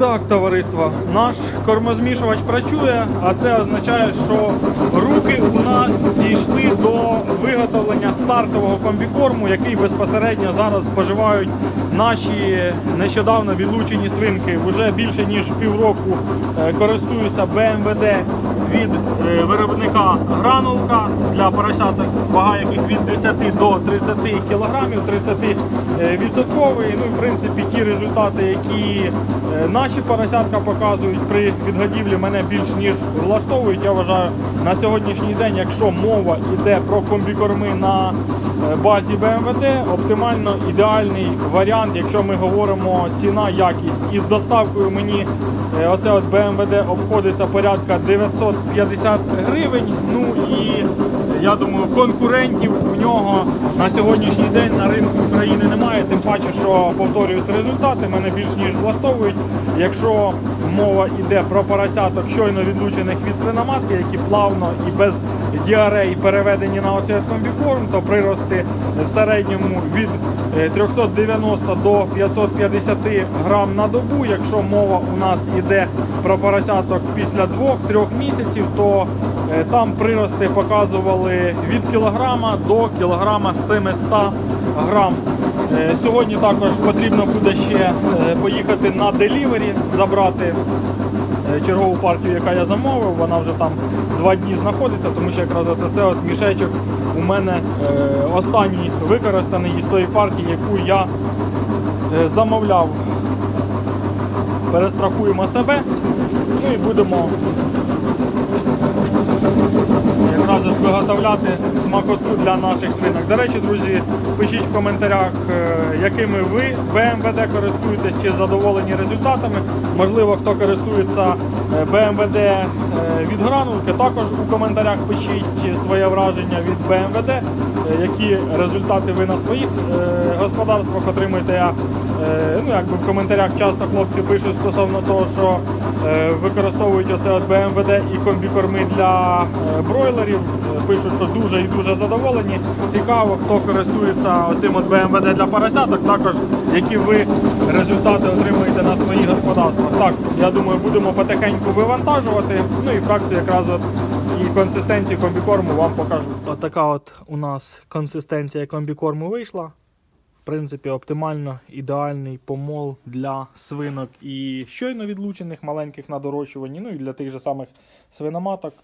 Так, товариство, наш кормозмішувач працює, а це означає, що руки у нас дійшли до виготовлення стартового комбікорму, який безпосередньо зараз споживають наші нещодавно відлучені свинки. Уже більше ніж півроку е, користуюся БМВД від е, виробника гранулка для поросяток, вага яких від 10 до 30 кілограмів, 30 е. Ну і в принципі ті результати, які е, наші поросятка показують при відгодівлі, мене більш ніж влаштовують. Я вважаю на сьогоднішній день, якщо мова йде про комбікорми на е, базі БМВД, оптимально ідеальний варіант, якщо ми говоримо ціна, якість. І з доставкою мені е, оце от БМВД обходиться порядка 950 гривень. Ну і я думаю, конкурентів у нього на сьогоднішній день на ринку України немає. Тим паче, що повторюють результати мене більш ніж влаштовують. Якщо мова йде про поросяток щойно відлучених від свиноматки, які плавно і без діарей переведені на оцей комбікорм, то прирости в середньому від е, 390 до 550 грам на добу. Якщо мова у нас йде про поросяток після 2-3 місяців, то е, там прирости показували від кілограма до кілограма 700 грам. Е, Сьогодні також потрібно буде ще е, поїхати на делівері, забрати е, чергову партію, яка я замовив. Вона вже там два дні знаходиться, тому що якраз це от мішечок у мене е, останній використаний із тої партії, яку я е, замовляв. Перестрахуємо себе, ну і будемо якраз от виготовляти смакоту для наших свинок. До речі, друзі, пишіть в коментарях, е, якими ви БМВД користуєтесь чи задоволені результатами. Можливо, хто користується е, БМВД е, від гранулки, також у коментарях пишіть своє враження від БМВД, які результати ви на своїх господарствах отримуєте. Я ну, якби в коментарях часто хлопці пишуть стосовно того, що використовують оце от БМВД і комбікорми для е, бройлерів. Е, Пишуть, що дуже і дуже задоволені. Цікаво, хто користується оцим от БМВД для поросяток, також які ви результати отримуєте на своїх господарствах. Так, я думаю, будемо потихеньку вивантажувати. Ну і фракцію якраз от і консистенцію комбікорму вам покажу. Отака от у нас консистенція комбікорму вийшла. Принципі, оптимально ідеальний помол для свинок і щойно відлучених маленьких на дорощуванні, ну і для тих же самих свиноматок.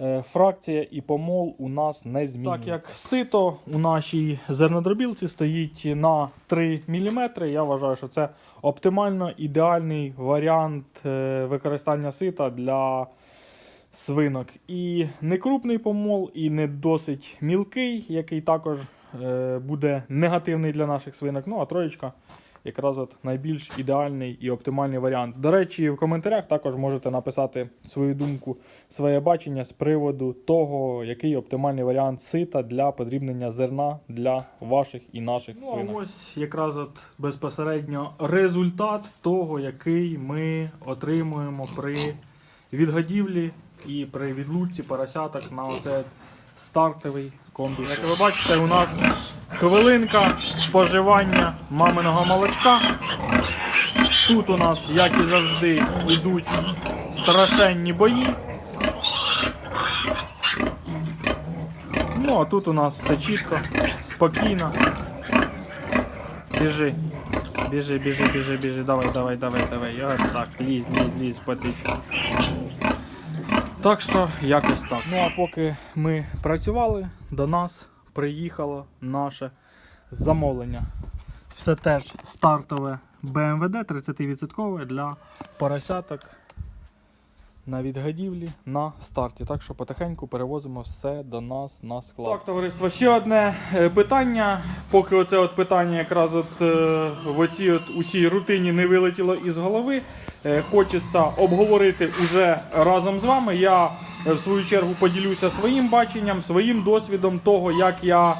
Е, Фракція і помол у нас не змінюється. Так як сито у нашій зернодробілці стоїть на 3 мм, я вважаю, що це оптимально ідеальний варіант е, використання сита для свинок. І не крупний помол, і не досить мілкий, який також буде негативний для наших свинок. Ну а троєчка якраз от найбільш ідеальний і оптимальний варіант. До речі, в коментарях також можете написати свою думку, своє бачення з приводу того, який оптимальний варіант сита для подрібнення зерна для ваших і наших Ну, свинок. ось якраз от безпосередньо результат того, який ми отримуємо при відгодівлі і при відлучці поросяток на оцей стартовий комбі. Як ви бачите, у нас хвилинка споживання маминого молочка. Тут у нас, як і завжди, йдуть страшенні бої. Ну, а тут у нас все чітко, спокійно. Біжи. Біжи, біжи, біжи, біжи. Давай, давай, давай, давай. Ось так, лізь, лізь, лізь, пацичку. Так що якось так. Ну а поки ми працювали, до нас приїхало наше замовлення. Все теж стартове БМВД 30% для поросяток на відгодівлі на старті. Так що потихеньку перевозимо все до нас на склад. Так, товариство, ще одне е, питання. Поки оце от питання якраз от е, в оцій от усій рутині не вилетіло із голови. е, Хочеться обговорити уже разом з вами. Я в свою чергу поділюся своїм баченням, своїм досвідом того, як я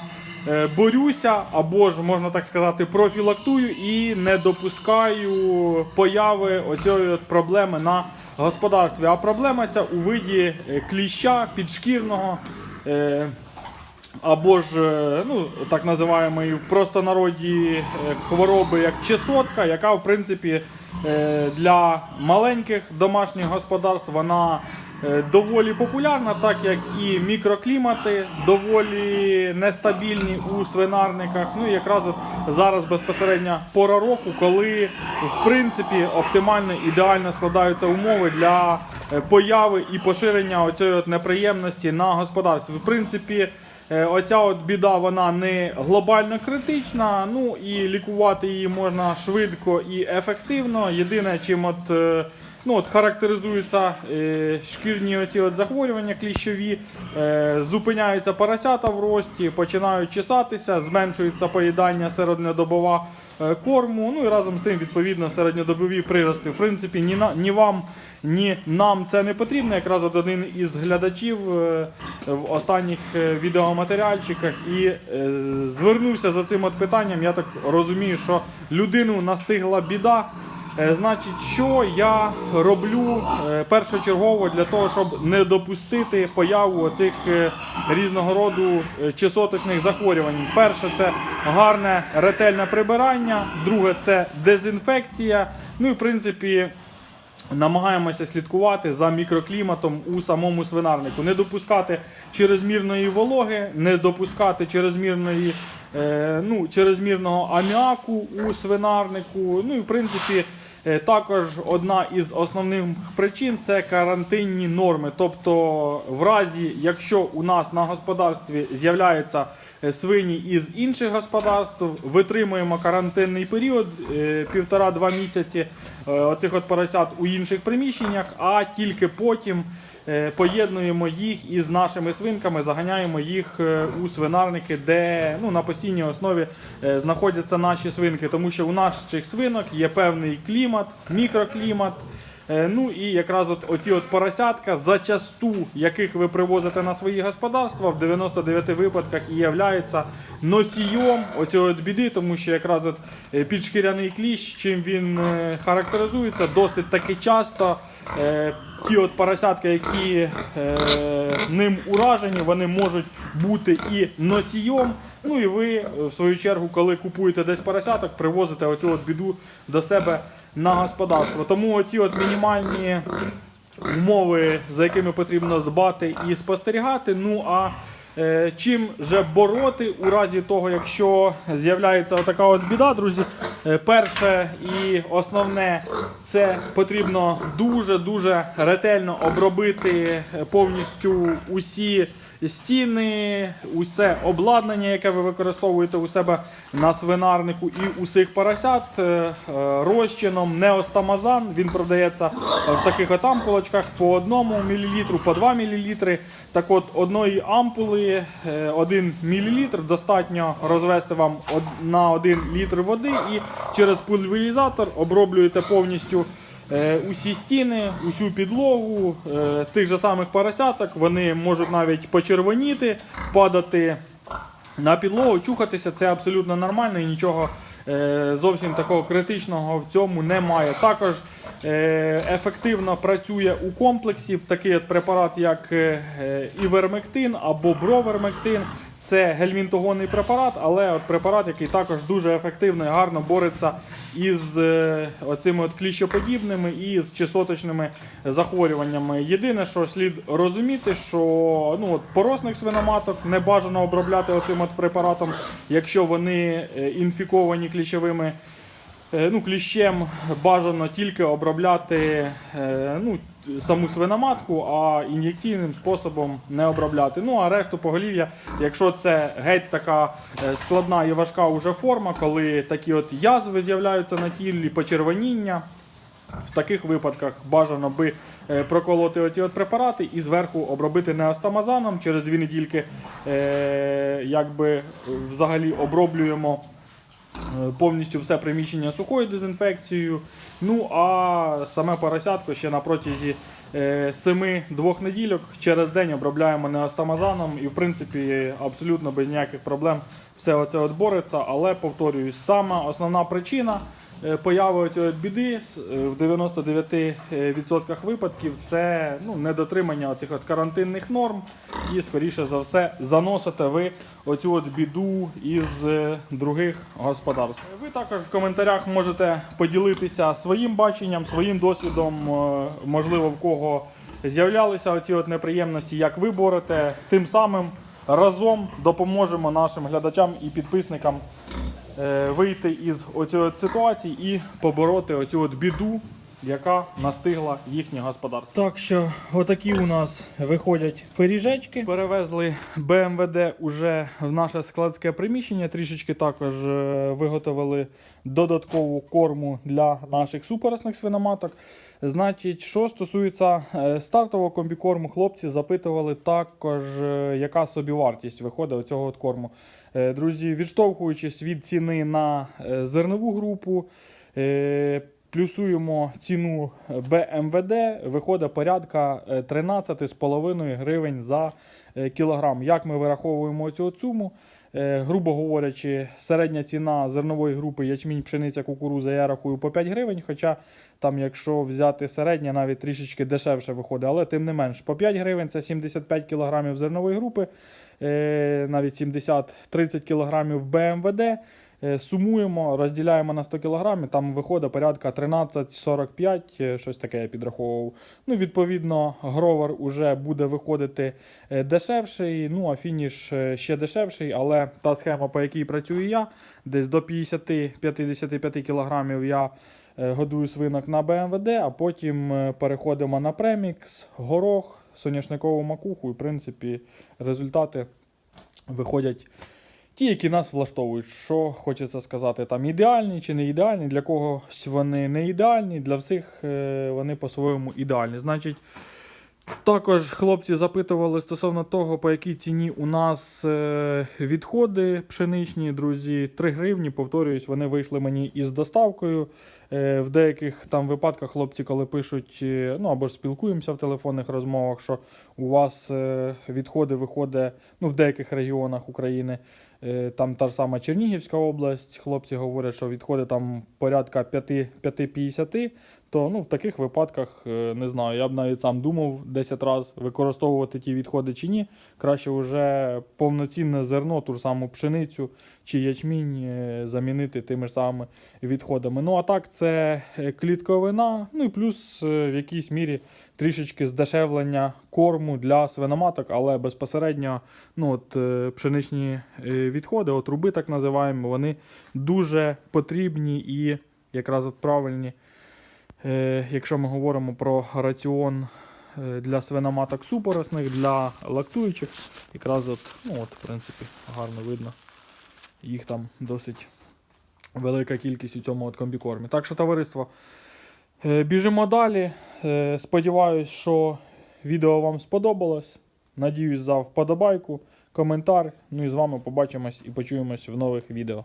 борюся, або ж можна так сказати, профілактую і не допускаю появи оцієї от проблеми на господарстві. А проблема ця у виді е, кліща підшкірного. е, або ж е, ну, так називаємо в простонароді хвороби як чесотка, яка в принципі для маленьких домашніх господарств вона доволі популярна, так як і мікроклімати доволі нестабільні у свинарниках. Ну і якраз от зараз безпосередньо пора року, коли в принципі оптимально ідеально складаються умови для е, появи і поширення оцієї от неприємності на господарстві. В принципі. Е, Оця от біда вона не глобально критична. Ну і лікувати її можна швидко і ефективно. Єдине, чим от, е, ну, от характеризуються е, шкірні оці от захворювання кліщові, е, зупиняються поросята в рості, починають чесатися, зменшується поїдання середньодобова е, корму. Ну і разом з тим, відповідно, середньодобові прирости. В принципі, ні, на, ні вам, ні нам це не потрібно. Якраз от один із глядачів е, в останніх е, відеоматеріальчиках і е, звернувся за цим от питанням. Я так розумію, що людину настигла біда. Е, Значить, що я роблю е, першочергово для того, щоб не допустити появу оцих е, різного роду чесоточних захворювань. Перше, це гарне ретельне прибирання, друге це дезінфекція. Ну і в принципі. Намагаємося слідкувати за мікрокліматом у самому свинарнику, не допускати чрезмірної вологи, не допускати чрезмірної, ну, чрезмірного аміаку у свинарнику. Ну і в принципі, також одна із основних причин це карантинні норми. Тобто, в разі, якщо у нас на господарстві з'являються е, свині із інших господарств, витримуємо карантинний період е, півтора-два місяці е, оцих от поросят у інших приміщеннях, а тільки потім е, поєднуємо їх із нашими свинками, заганяємо їх е, у свинарники, де ну, на постійній основі е, знаходяться наші свинки, тому що у наших свинок є певний клімат, мікроклімат. Е, Ну і якраз от оці от поросятка, зачасту яких ви привозите на свої господарства, в 99 випадках і являються носієм оцієї от біди, тому що якраз от е, підшкіряний кліщ, чим він е, характеризується, досить таки часто. Ті от поросятка, які е, ним уражені, вони можуть бути і носієм. Ну і ви, в свою чергу, коли купуєте десь поросяток, привозите оцю от біду до себе на господарство. Тому оці от мінімальні умови, за якими потрібно дбати і спостерігати. Ну а е, чим же бороти у разі того, якщо з'являється така от біда, друзі, Е, перше і основне, це потрібно дуже дуже ретельно обробити повністю усі стіни, усе обладнання, яке ви використовуєте у себе на свинарнику, і усіх поросят е, е, розчином неостамазан. Він продається в таких от ампулочках по 1 мл, по 2 мл. Так от одної ампули, 1 мл достатньо розвести вам на 1 літр води і через пульверізатор оброблюєте повністю е, усі стіни, усю підлогу е, тих же самих поросяток. Вони можуть навіть почервоніти, падати на підлогу, чухатися. Це абсолютно нормально і нічого е, зовсім такого критичного в цьому немає. Також е, ефективно працює у комплексі такий препарат, як е, е, івермектин або бровермектин. Це гельмінтогонний препарат, але от препарат, який також дуже ефективно і гарно бореться із е, оцими от кліщоподібними і з чесоточними захворюваннями. Єдине, що слід розуміти, що ну, от поросних свиноматок не бажано обробляти оцим от препаратом, якщо вони е, інфіковані кліщовими ну, кліщем бажано тільки обробляти е, ну, саму свиноматку, а ін'єкційним способом не обробляти. Ну а решту поголів'я, якщо це геть така е, складна і важка уже форма, коли такі от язви з'являються на тілі, почервоніння. В таких випадках бажано би е, проколоти оці от препарати і зверху обробити неостамазаном. Через дві недільки е, якби взагалі оброблюємо Е, повністю все приміщення сухою дезінфекцією. Ну а саме поросятко ще на протязі 7-2 недільок через день обробляємо неостамазаном і в принципі абсолютно без ніяких проблем все оце от. Але повторюю, сама основна причина е, появи цієї біди е, в 99% випадків це ну, недотримання цих карантинних норм і, скоріше за все, заносите ви оцю от біду із е, других господарств. Ви також в коментарях можете поділитися своїм баченням, своїм досвідом, е, можливо, в кого з'являлися оці от неприємності, як ви борете. Тим самим разом допоможемо нашим глядачам і підписникам е, вийти із оцієї ситуації і побороти оцю от біду, яка настигла їхнє господарство. Так що отакі у нас виходять пиріжечки. Перевезли БМВД уже в наше складське приміщення. Трішечки також е, виготовили додаткову корму для наших супоросних свиноматок. Значить, що стосується е, стартового комбікорму, хлопці запитували також, е, яка собівартість виходить у цього от корму. Е, Друзі, відштовхуючись від ціни на е, зернову групу, е, плюсуємо ціну БМВД, виходить порядка е, 13,5 гривень за кілограм. Як ми вираховуємо цю суму? Грубо говорячи, середня ціна зернової групи ячмінь, пшениця, кукуруза я рахую по 5 гривень. Хоча там, якщо взяти середнє, навіть трішечки дешевше виходить, але тим не менш, по 5 гривень це 75 кг зернової групи, е, навіть 70-30 кг БМВД. Е, Сумуємо, розділяємо на 100 кг, там виходить порядка 13,45, е, щось таке я підраховував. Ну, відповідно, гровер уже буде виходити дешевший, ну а фініш ще дешевший, але та схема, по якій працюю я, десь до 50-55 кг я годую свинок на БМВД, а потім е, переходимо на премікс, горох, соняшникову макуху, і в принципі результати виходять ті, які нас влаштовують. Що хочеться сказати, там ідеальні чи не ідеальні, для когось вони не ідеальні, для всіх е, вони по-своєму ідеальні. Значить, також хлопці запитували стосовно того, по якій ціні у нас е, відходи пшеничні, друзі, 3 гривні. Повторююсь, вони вийшли мені із доставкою. Е, В деяких там випадках хлопці, коли пишуть, е, ну або ж спілкуємося в телефонних розмовах, що у вас відходи виходить ну, в деяких регіонах України. Там та ж сама Чернігівська область, хлопці говорять, що відходи там порядка 5 5-50, то ну, в таких випадках е, не знаю. Я б навіть сам думав 10 разів використовувати ті відходи чи ні. Краще вже повноцінне зерно, ту ж саму пшеницю чи ячмінь е, замінити тими ж самими відходами. Ну а так, це е, клітковина, ну і плюс в якійсь мірі трішечки здешевлення корму для свиноматок, але безпосередньо ну, от, пшеничні відходи, от так називаємо, вони дуже потрібні і якраз от правильні. Е, Якщо ми говоримо про раціон е, для свиноматок супоросних, для лактуючих, якраз от, ну от, в принципі, гарно видно. Їх там досить велика кількість у цьому от комбікормі. Так що, товариство, е, біжимо далі. Сподіваюсь, що відео вам сподобалось. Надіюсь за вподобайку, коментар. Ну і з вами побачимось і почуємось в нових відео.